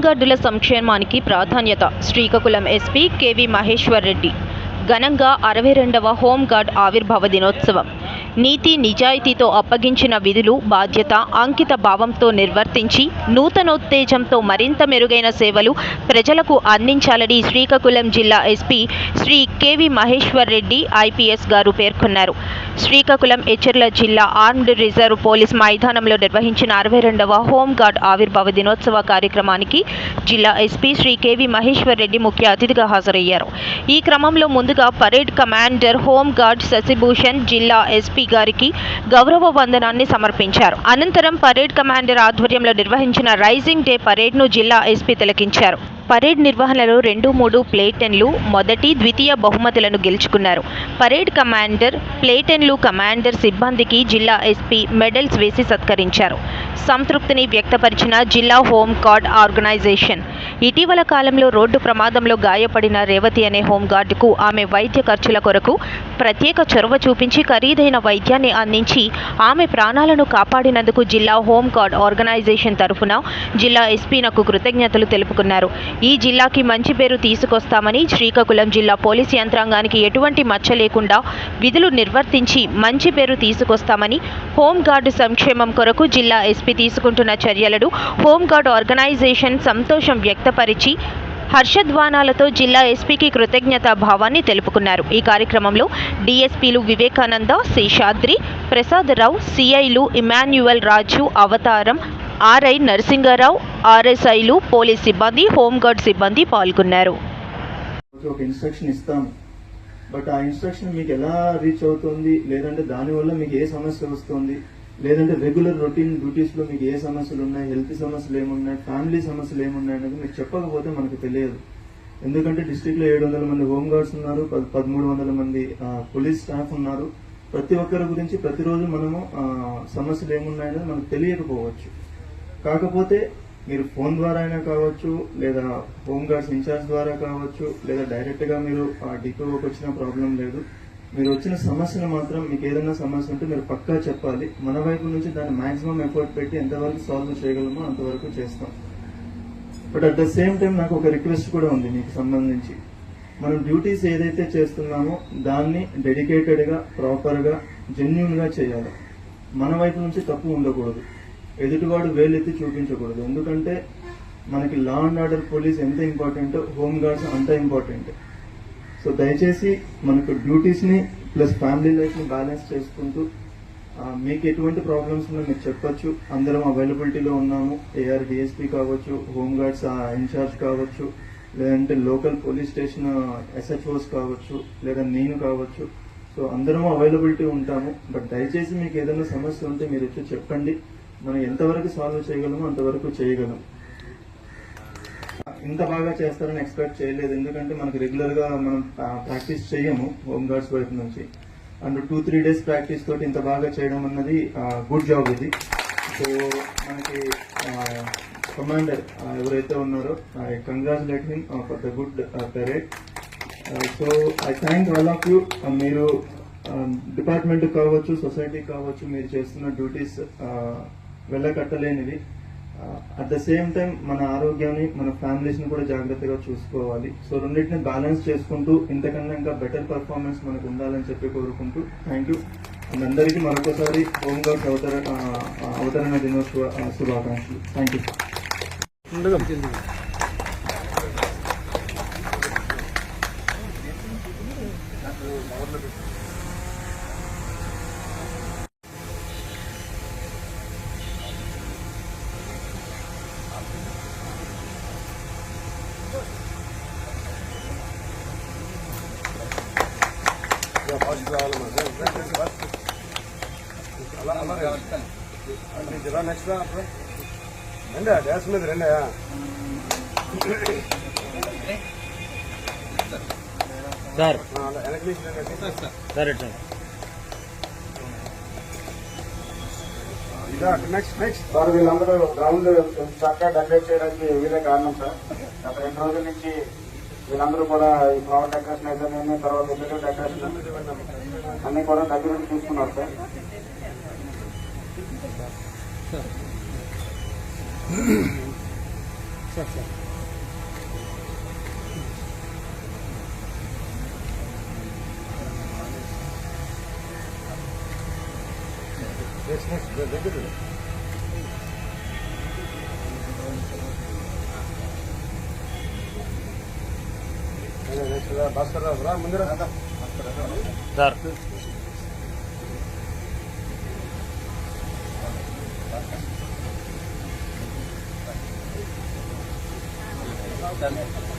హోంగార్డుల సంక్షేమానికి ప్రాధాన్యత Srikakulam SP KV Maheshwar Reddy. ఘనంగా అరవై రెండవ హోంగార్డ్ ఆవిర్భావ దినోత్సవం. నీతి నిజాయితీతో అప్పగించిన విధులు బాధ్యత అంకిత భావంతో నిర్వర్తించి నూతనోత్తేజంతో మరింత మెరుగైన సేవలు ప్రజలకు అందించాలని శ్రీకాకుళం జిల్లా SP Shri KV Maheshwar Reddy IPS గారు పేర్కొన్నారు. శ్రీకాకుళం ఎచ్చర్ల జిల్లా ఆర్మ్డ్ రిజర్వ్ పోలీస్ మైదానంలో నిర్వహించిన అరవై రెండవ హోంగార్డ్ ఆవిర్భావ దినోత్సవ కార్యక్రమానికి జిల్లా ఎస్పీ శ్రీ కెవి మహేశ్వర్ రెడ్డి ముఖ్య అతిథిగా హాజరయ్యారు. ఈ క్రమంలో ముందుగా పరేడ్ కమాండర్ హోంగార్డ్ శశిభూషణ్ జిల్లా ఎస్పీ గారికి గౌరవ వందనాన్ని సమర్పించారు. అనంతరం పరేడ్ కమాండర్ ఆధ్వర్యంలో నిర్వహించిన రైజింగ్ డే పరేడ్ను జిల్లా ఎస్పీ తిలకించారు. పరేడ్ నిర్వహణలో రెండు మూడు ప్లేటెన్లు మొదటి ద్వితీయ బహుమతులను గెలుచుకున్నారు. పరేడ్ కమాండర్ ప్లేటెన్లు కమాండర్ సిబ్బందికి జిల్లా ఎస్పీ మెడల్స్ వేసి సత్కరించారు. సంతృప్తిని వ్యక్తపరిచిన జిల్లా హోంగార్డ్ ఆర్గనైజేషన్. ఇటీవల కాలంలో రోడ్డు ప్రమాదంలో గాయపడిన రేవతి అనే హోంగార్డుకు ఆమె వైద్య ఖర్చుల కొరకు ప్రత్యేక చొరవ చూపించి ఖరీదైన వైద్యాన్ని అందించి ఆమె ప్రాణాలను కాపాడినందుకు జిల్లా హోంగార్డ్ ఆర్గనైజేషన్ తరఫున జిల్లా ఎస్పీనకు కృతజ్ఞతలు తెలుపుకున్నారు. ఈ జిల్లాకి మంచి పేరు తీసుకొస్తామని శ్రీకాకుళం జిల్లా పోలీస్ యంత్రాంగానికి ఎటువంటి మచ్చ లేకుండా విధులు నిర్వర్తించి మంచి పేరు తీసుకొస్తామని హోంగార్డు సంక్షేమం కొరకు జిల్లా ఎస్పీ తీసుకుంటున్న చర్యలను హోంగార్డ్ ఆర్గనైజేషన్ సంతోషం వ్యక్తపరిచి హర్షధ్వానాలతో జిల్లా ఎస్పీకి కృతజ్ఞతా భావాన్ని తెలుపుకున్నారు. ఈ కార్యక్రమంలో డీఎస్పీలు వివేకానంద శేషాద్రి ప్రసాదరావు సిఐలు ఇమాన్యువల్ రాజు అవతారం ఆర్ఐ నరసింగారావు ఆర్ఎస్ఐలు పోలీస్ సిబ్బంది హోంగార్డ్ సిబ్బంది పాల్గొన్నారు. ఒక ఇన్స్ట్రక్షన్ ఇస్తాం. బట్ ఆ ఇన్స్ట్రక్షన్ మీకు ఎలా రీచ్ అవుతుంది? లేదంటే దానివల్ల మీకు ఏ సమస్య వస్తుంది? లేదంటే రెగ్యులర్ రొటీన్ డ్యూటీస్లో మీకు ఏ సమస్యలు ఉన్నాయి? హెల్త్ సమస్యలు ఏమున్నాయి? ఫ్యామిలీ సమస్యలు ఏమున్నాయి అనేది మీకు చెప్పకపోతే మనకు తెలియదు. ఎందుకంటే డిస్టిక్లో లో ఏడు వందల మంది హోంగార్డ్స్ ఉన్నారు పదమూడు వందల మంది పోలీస్ స్టాఫ్ ఉన్నారు. ప్రతి ఒక్కరి గురించి ప్రతిరోజు మనము సమస్యలు ఏమున్నాయనేది మనకు తెలియకపోవచ్చు. కాకపోతే మీరు ఫోన్ ద్వారా అయినా కావచ్చు లేదా హోమ్ గార్డ్స్ ఇన్ఛార్జ్ ద్వారా కావచ్చు లేదా డైరెక్ట్గా మీరు ఆ డిపోకి వచ్చిన ప్రాబ్లం లేదు. మీరు వచ్చిన సమస్యను మాత్రం మీకు ఏదైనా సమస్య ఉంటే మీరు పక్కా చెప్పాలి. మన వైపు నుంచి దాన్ని మాక్సిమం ఎఫర్ట్ పెట్టి ఎంతవరకు సాల్వ్ చేయగలమో అంతవరకు చేస్తాం. But at the same time నాకు ఒక రిక్వెస్ట్ కూడా ఉంది మీకు సంబంధించి. మనం డ్యూటీస్ ఏదైతే చేస్తున్నామో దాన్ని డెడికేటెడ్గా ప్రాపర్గా జెన్యున్గా చేయాలి. మన వైపు నుంచి తప్పు ఉండకూడదు. ఎదుటివాడు వేలెత్తి చూపించకూడదు. ఎందుకంటే మనకి లా అండ్ ఆర్డర్ పోలీస్ ఎంత ఇంపార్టెంట్ హోమ్ గార్డ్స్ అంత ఇంపార్టెంట్ సో దయచేసి మనకు డ్యూటీస్ని ప్లస్ ఫ్యామిలీ లైఫ్ని బ్యాలెన్స్ చేసుకుంటూ మీకు ఎటువంటి ప్రాబ్లమ్స్ ఉన్నా మీరు చెప్పొచ్చు. అందరం అవైలబిలిటీలో ఉన్నాము. ఏఆర్ డిఎస్పీ కావచ్చు హోమ్ గార్డ్స్ ఇన్ఛార్జ్ కావచ్చు లేదంటే లోకల్ పోలీస్ స్టేషన్ ఎస్హెచ్ఓస్ కావచ్చు లేదా నేను కావచ్చు. సో అందరం అవైలబిలిటీ ఉంటాము. బట్ దయచేసి మీకు ఏదైనా సమస్య ఉంటే మీరు వచ్చి చెప్పండి. మనం ఎంతవరకు సాల్వ్ చేయగలమో అంతవరకు చేయగలం. ఇంత బాగా చేస్తారని ఎక్స్పెక్ట్ చేయలేదు. ఎందుకంటే మనకి రెగ్యులర్గా మనం ప్రాక్టీస్ చేయము హోమ్ గార్డ్స్ వైపు నుంచి. And two three days practice తోటి ఇంత బాగా చేయడం అన్నది గుడ్ జాబ్ ఇది. సో మనకి కమాండర్ ఎవరైతే ఉన్నారో I congratulate him for the good parade. So I thank all of you. మీరు డిపార్ట్మెంట్ కావచ్చు సొసైటీ కావచ్చు మీరు చేస్తున్న డ్యూటీస్ వెళ్ళకట్టలేనివి అట్ ద సేమ్ టైం మన ఆరోగ్యాన్ని మన ఫ్యామిలీస్ని కూడా జాగ్రత్తగా చూసుకోవాలి. సో రెండింటిని బ్యాలెన్స్ చేసుకుంటూ ఇంతకన్నా ఇంకా బెటర్ పర్ఫార్మెన్స్ మనకు ఉండాలని చెప్పి కోరుకుంటూ థ్యాంక్ యూ అండ్ అందరికీ మరొకసారి హోమ్ గార్డ్స్ అవతర అవతరణ దినోత్సవ శుభాకాంక్షలు. థ్యాంక్ యూ నెక్స్ట్ రండి డ్యాన్స్ మీద రండి సార్. సరే సార్. ఇదా నెక్స్ట్ నెక్స్ట్ సార్ వీళ్ళందరూ గ్రౌండ్ చక్కగా డెకరేట్ చేయడానికి వీళ్ళే కారణం సార్. గత రెండు రోజుల నుంచి వీళ్ళందరూ కూడా ఈ ఫ్లవర్ డెకరేషన్ అయితే తర్వాత ఇల్లు డెకరేషన్ అన్ని కూడా దగ్గర నుండి చూసుకున్నారు సార్ భాస్కర్ రావు రా ముందర సార్ Yeah.